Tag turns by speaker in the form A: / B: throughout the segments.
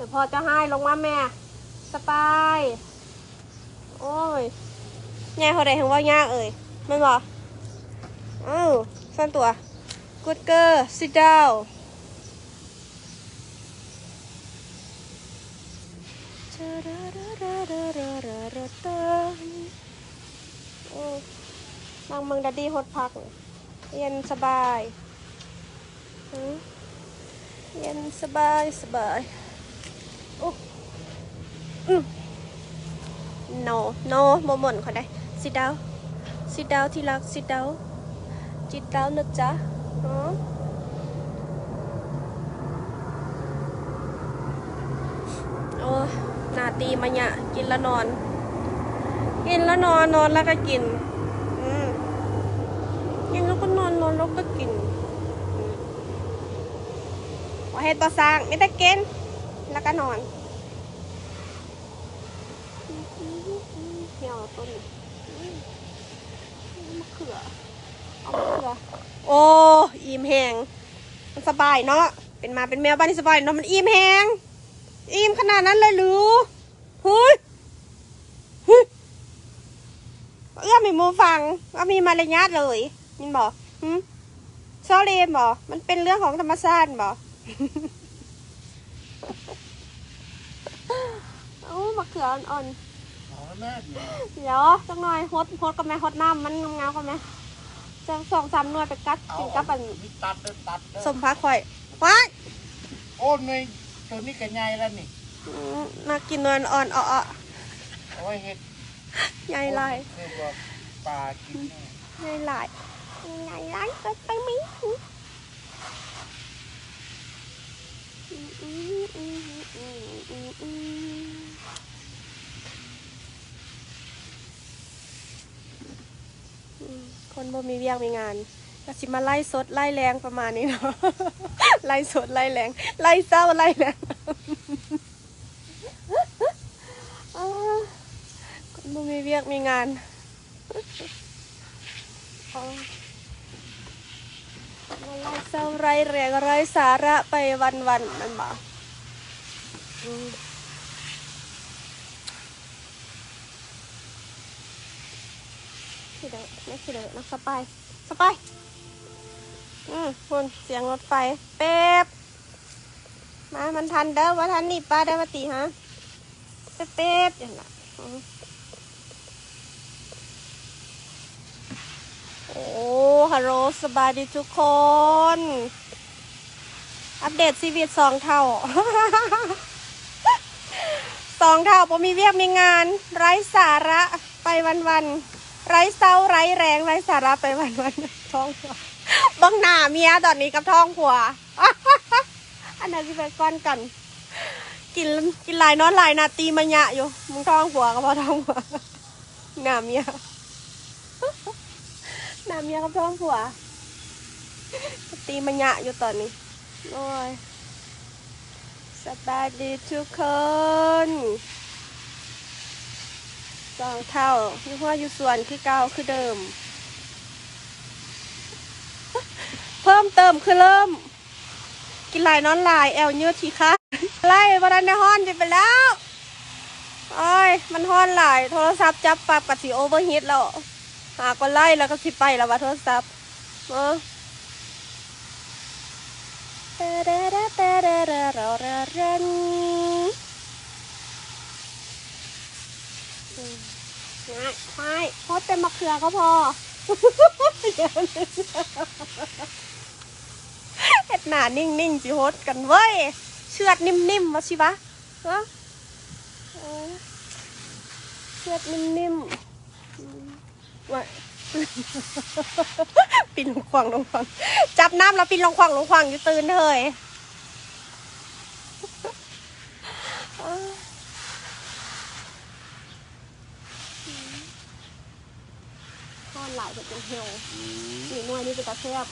A: ี๋ยวพอจะให้ลงมาแม่ สบาย โอ้ยยายเขาได้ถึงว่ายากเอ่ยมันบอกอ้าวซ่นตัว good girl sit down นางเมืองดัดดี้ฮดพัก เย็นสบาย เย็นสบายสบาย no no โมหมนเขาได้ sit down sit down ที่รัก sit down sit down นะจ๊ะอ๋อโอ้นาตีมาเนี่ยกินแล้วนอน กินแล้วนอนนอนแล้วก็กินกินแล้วก็นอนนอนแล้วก็กินอืมว่าเฮ็ดบ่สร้างไม่ได้กินแล้วก็นอน เหี่ยวต้นมะเขือเอามะเขือ โอ้อิ่มแหงมันสบายเนาะเป็นมาเป็นแมวบ้านที่สบายเนาะมันอิ่มแหงอิ่มขนาดนั้นเลยหรือเฮ้ยเฮ้ยเอื้อมีมูฟังว่ามีมารยาทเลยมินบอกหืมซอรีนบอกมันเป็นเรื่องของธรรมชาติบอกโอ้มะเขืออ่อนๆ เดี๋ยวสักหน่อยฮดฮดกับแม่ฮดน้ำมันงามๆกับแม่จะสองสามหน่วยไปกัด
B: เอา
A: กินกับอัน
B: นี่ตัดเด้อตัดเด้อ
A: สมพักข่อยว้าย
B: โอ้หน่วยตัวนี้ก็ใหญ่แล้วนี่
A: อืมมากินหนวลอ่อนอ่อ
B: เอาไว้เฮ็ด
A: ๆใหญ่หลาย
B: คือว่าปลากินเนี่ย
A: ใหญ่หลายใหญ่หลายก็ไปมิ้งอืมอืมอืมอืมอืมอืม อืม คนบ่มีเวียงมีงานก็สิมาไล่สดไล่แรงประมาณนี้เนาะไล่สดไล่แรงไล่เศร้าไล่แรงคนบ่มีเวียกมีงานมาไล่เศร้าไล่แรงไล่สาระไปวันวันๆนั่นบ่อืม สิเด้อไม่สิเด้อนักสปายสปายอืมคุณเสียงรถไฟ เป๊บมามันทันเด้อว่าทันนี่ป้าได้มาตีฮะเป๊บเป๊บอย่างนั้นอืมโอ้ฮัลโหลสบายดีทุกคน อัปเดตชีวิตสองเท่าสองเท่าผมมีเวียกมีงาน ไร้สาระไปวันๆ ไร้เศร้าไร้แรงไร้สาระไปวันๆท้องผัวบังหน้าเมียตอนนี้กับท้องผัว อันนั้นที่ไปก้อนกัน กินกินลายนอนลายนาตีมันยะอยู่มึงท้องผัวกับพอท้องผัวหน้าเมียหน้าเมียกับท้องผัว ตีมันยะอยู่ตอนนี้โอ้ยสบายดีทุกคน สองเท่ายี่ห้ออยู่ส่วนคือเก่าคือเดิม เพิ่มเติมคือเริ่ม กินลายนอนลายแอลเยอะทีค่ะไล่วันนั้นในห้อนจะไปแล้วโอ้ยมันห้อนหลาย โทรศัพท์จับปรับกับสีโอเวอร์ฮีทแล้วหาก็ไล่แล้วก็สิไปแล้วว่าโทรศัพท์เออ ง่ายไม่โคตรเป็นมะเขือก็พอเห็ดหนานิ่งๆจิโฮดกันเว้ย เชือดนิ่มๆมาสิวะฮะเออเชือดนิ่มๆอืมไว้ปินลงควางลงควางจับน้ำแล้วปินลงควางลงควางอยู่ตื่นเถย อดหลายแบบเหี่ยวหนีมวยนี่เป็นตาแซ่บ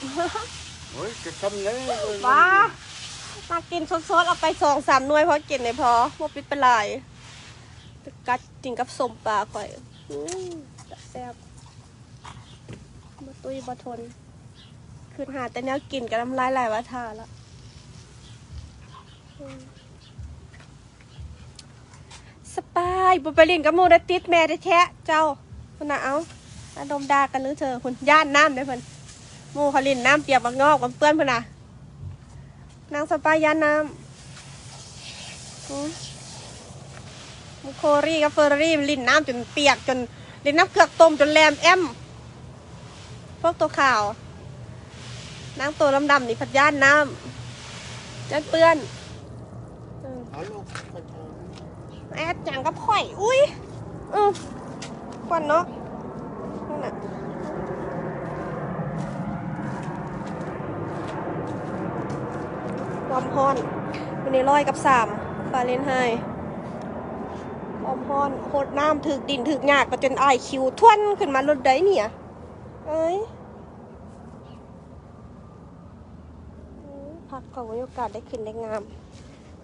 B: โอ้ยจะทำเลย
A: ว้ามากินสดๆเอาไปสองสามหน่วยเพราะกินเลยพอว่าปิดเป็นไรไปกัดกินกับสมปลาข่อยอืมตาแซ่บมาตุยบะทนคืนหาแต่เนี้ยกินกับน้ำลายไหลายว่าทาละอืมายบุไปลินกับหมูได้ติดแม่แท้ๆเจ้าคุณน่ะเอา อารมณ์ดากันหรือเธอคุณย่านน้ำได้อเพิ่นหมูเขาลินน้ำเปียกบักงอกกับเปื้อนเพิ่นน่ะนางสปายย่านน้ำอืมหมูโครี่กับเฟอร์รารี่ลินน้ำจนเปียกจนลินน้ำเกือกต้มจนแลมแอมพวกตัวข่าวนางตัวดำๆนี่พัดย่านน้ำย่านเปื้อนอืม
B: เอาลูกไปเถอะ
A: แอดจังกับข่อย อุ้ยอือควันเนาะนั่นน่ะความ ฮ้อนวันนี้ร้อยกับสามฟาเรนไฮต์ความฮ้อนโคตรน้ำถึกดินถึกหยากก็จนไอคิวทวนขึ้นมารถได้เนี่ย เอ้ยพักก่อนโอกาสได้ขึ้นได้งาม